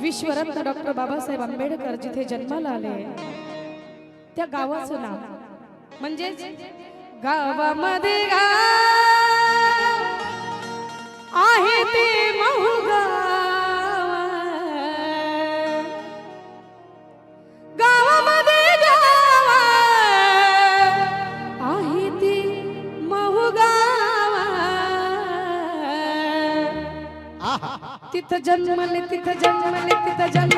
विश्वरत्न doctor Babasaheb Ambedkar जिथे जन्माला आले. त्या गावाचं नाव. म्हणजे गावामध्ये आहे ते तिथं जन्मले तिथं जन्म de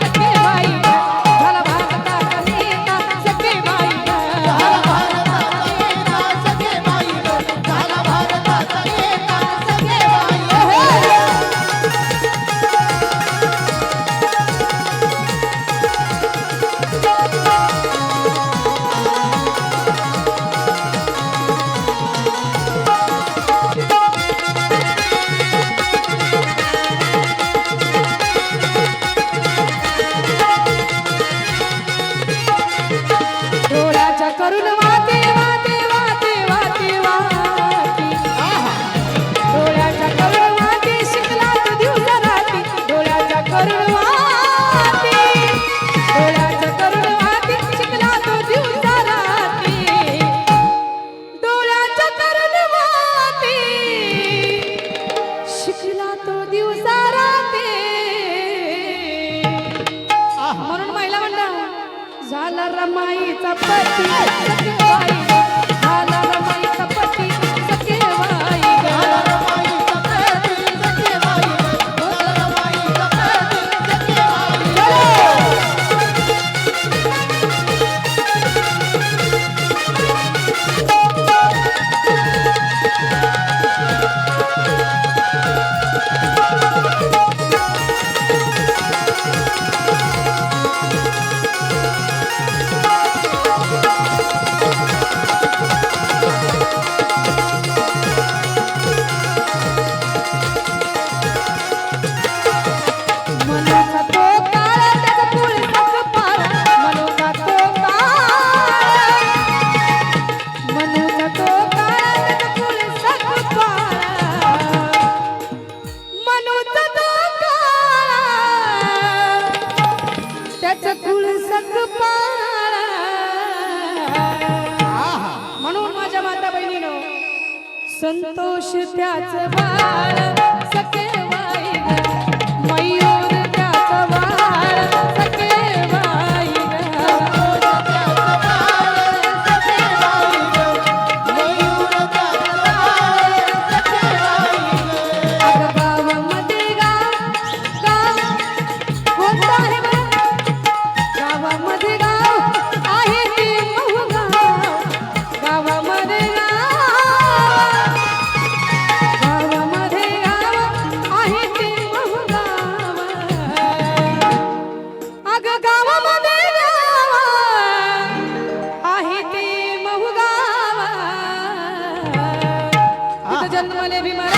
தருணமா झाला रमाईचा पती. झाला संतोष त्याच बाळ सके जन्मले भी मैं